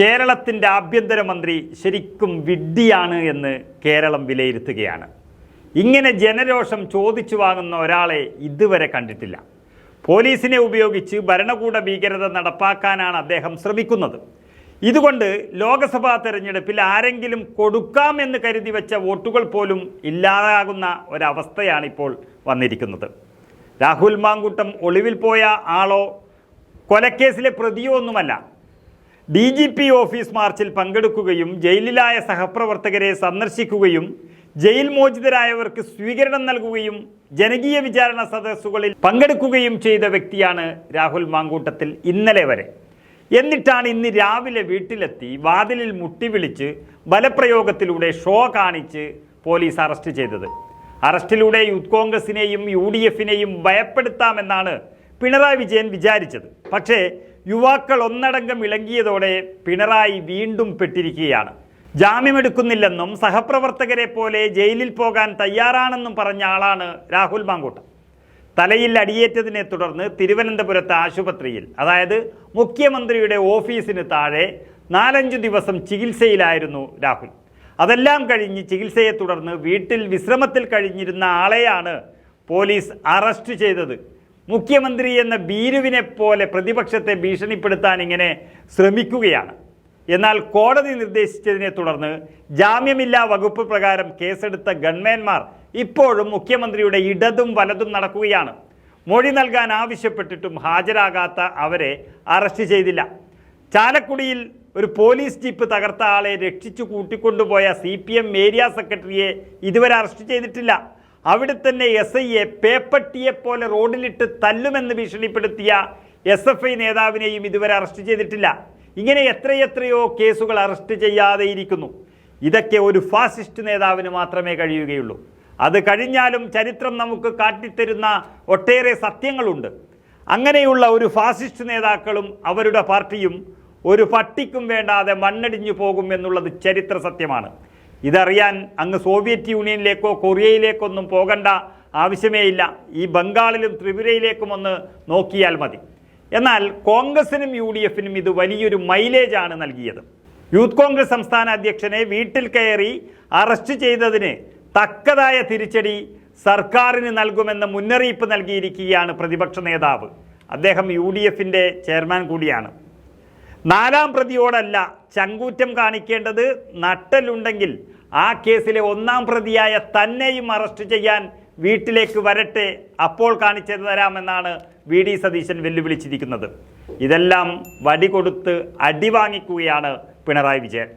കേരളത്തിന്റെ ആഭ്യന്തരമന്ത്രി ശരിക്കും വിഡ്ഢിയാണ് എന്ന് കേരളം വിലയിരുത്തുകയാണ്. ഇങ്ങനെ ജനരോഷം ചോദിച്ചു വാങ്ങുന്ന ഒരാളെ ഇതുവരെ കണ്ടിട്ടില്ല. പോലീസിനെ ഉപയോഗിച്ച് ഭരണകൂട ഭീകരത നടപ്പാക്കാനാണ് അദ്ദേഹം ശ്രമിക്കുന്നത്. ഇതുകൊണ്ട് ലോക്സഭാ തെരഞ്ഞെടുപ്പിൽ ആരെങ്കിലും കൊടുക്കാമെന്ന് കരുതി വെച്ച വോട്ടുകൾ പോലും ഇല്ലാതാകുന്ന ഒരവസ്ഥയാണിപ്പോൾ വന്നിരിക്കുന്നത്. രാഹുൽ മാങ്കൂട്ടം ഒളിവിൽ പോയ ആളോ കൊലക്കേസിലെ പ്രതിയോ ഒന്നുമല്ല. ഡി ജി പി ഓഫീസ് മാർച്ചിൽ പങ്കെടുക്കുകയും ജയിലിലായ സഹപ്രവർത്തകരെ സന്ദർശിക്കുകയും ജയിൽ മോചിതരായവർക്ക് സ്വീകരണം നൽകുകയും ജനകീയ വിചാരണ സദസ്സുകളിൽ പങ്കെടുക്കുകയും ചെയ്ത വ്യക്തിയാണ് രാഹുൽ മാങ്കൂട്ടത്തിൽ ഇന്നലെ വരെ. എന്നിട്ടാണ് ഇന്ന് രാവിലെ വീട്ടിലെത്തി വാതിലിൽ മുട്ടിവിളിച്ച് ബലപ്രയോഗത്തിലൂടെ ഷോ കാണിച്ച് പോലീസ് അറസ്റ്റ് ചെയ്തത്. അറസ്റ്റിലൂടെ യൂത്ത് കോൺഗ്രസിനെയും യു ഡി എഫിനെയും ഭയപ്പെടുത്താമെന്നാണ് പിണറായി വിജയൻ വിചാരിച്ചത്. പക്ഷേ യുവാക്കൾ ഒന്നടങ്കം ഇളങ്ങിയതോടെ പിണറായി വീണ്ടും പെട്ടിരിക്കുകയാണ്. ജാമ്യമെടുക്കുന്നില്ലെന്നും സഹപ്രവർത്തകരെ പോലെ ജയിലിൽ പോകാൻ തയ്യാറാണെന്നും പറഞ്ഞ ആളാണ് രാഹുൽ മാങ്കൂട്ടം. തലയിൽ അടിയേറ്റതിനെ തുടർന്ന് തിരുവനന്തപുരത്തെ ആശുപത്രിയിൽ അതായത് മുഖ്യമന്ത്രിയുടെ ഓഫീസിന് താഴെ നാലഞ്ചു ദിവസം ചികിത്സയിലായിരുന്നു രാഹുൽ. അതെല്ലാം കഴിഞ്ഞ് ചികിത്സയെ തുടർന്ന് വീട്ടിൽ വിശ്രമത്തിൽ കഴിഞ്ഞിരുന്ന ആളെയാണ് പോലീസ് അറസ്റ്റ് ചെയ്തത്. മുഖ്യമന്ത്രി എന്ന ഭീരുവിനെ പോലെ പ്രതിപക്ഷത്തെ ഭീഷണിപ്പെടുത്താൻ ഇങ്ങനെ ശ്രമിക്കുകയാണ്. എന്നാൽ കോടതി നിർദ്ദേശിച്ചതിനെ തുടർന്ന് ജാമ്യമില്ലാ വകുപ്പ് പ്രകാരം കേസെടുത്ത ഗൺമാൻമാർ ഇപ്പോഴും മുഖ്യമന്ത്രിയുടെ ഇടതും വലതും നടക്കുകയാണ്. മൊഴി നൽകാൻ ആവശ്യപ്പെട്ടിട്ടും ഹാജരാകാത്ത അവരെ അറസ്റ്റ് ചെയ്തില്ല. ചാലക്കുടിയിൽ ഒരു പോലീസ് ജീപ്പ് തകർത്ത ആളെ രക്ഷിച്ചു കൂട്ടിക്കൊണ്ടുപോയ സി പി എം ഏരിയ സെക്രട്ടറിയെ ഇതുവരെ അറസ്റ്റ് ചെയ്തിട്ടില്ല. അവിടെ തന്നെ എസ് ഐയെ പേപ്പട്ടിയെ പോലെ റോഡിലിട്ട് തല്ലുമെന്ന് ഭീഷണിപ്പെടുത്തിയ എസ് എഫ് ഐ നേതാവിനെയും ഇതുവരെ അറസ്റ്റ് ചെയ്തിട്ടില്ല. ഇങ്ങനെ എത്രയെത്രയോ കേസുകൾ അറസ്റ്റ് ചെയ്യാതെ ഇരിക്കുന്നു. ഇതൊക്കെ ഒരു ഫാസിസ്റ്റ് നേതാവിന് മാത്രമേ കഴിയുകയുള്ളൂ. അത് കഴിഞ്ഞാലും ചരിത്രം നമുക്ക് കാട്ടിത്തരുന്ന ഒട്ടേറെ സത്യങ്ങളുണ്ട്. അങ്ങനെയുള്ള ഒരു ഫാസിസ്റ്റ് നേതാക്കളും അവരുടെ പാർട്ടിയും ഒരു പട്ടിക്കും വേണ്ടാതെ മണ്ണടിഞ്ഞു പോകും എന്നുള്ളത് ചരിത്ര സത്യമാണ്. ഇതറിയാൻ അങ്ങ് സോവിയറ്റ് യൂണിയനിലേക്കോ കൊറിയയിലേക്കോ ഒന്നും പോകണ്ട ആവശ്യമേ ഇല്ല ഈ ബംഗാളിലും ത്രിപുരയിലേക്കും ഒന്ന് നോക്കിയാൽ മതി. എന്നാൽ കോൺഗ്രസിനും യു ഡി എഫിനും ഇത് വലിയൊരു മൈലേജാണ് നൽകിയത്. യൂത്ത് കോൺഗ്രസ് സംസ്ഥാന അധ്യക്ഷനെ വീട്ടിൽ കയറി അറസ്റ്റ് ചെയ്തതിന് തക്കതായ തിരിച്ചടി സർക്കാരിന് നൽകുമെന്ന മുന്നറിയിപ്പ് നൽകിയിരിക്കുകയാണ് പ്രതിപക്ഷ നേതാവ്. അദ്ദേഹം യു ഡി എഫിന്റെ ചെയർമാൻ കൂടിയാണ്. നാലാം പ്രതിയോടല്ല ചങ്കൂറ്റം കാണിക്കേണ്ടത് നട്ടലുണ്ടെങ്കിൽ ആ കേസിലെ ഒന്നാം പ്രതിയായ തന്നെയും അറസ്റ്റ് ചെയ്യാൻ വീട്ടിലേക്ക് വരട്ടെ അപ്പോൾ കാണിച്ചു തരാമെന്നാണ് വി ഡി സതീശൻ വെല്ലുവിളിച്ചിരിക്കുന്നത്. ഇതെല്ലാം വടി കൊടുത്ത് അടി വാങ്ങിക്കുകയാണ് പിണറായി വിജയൻ.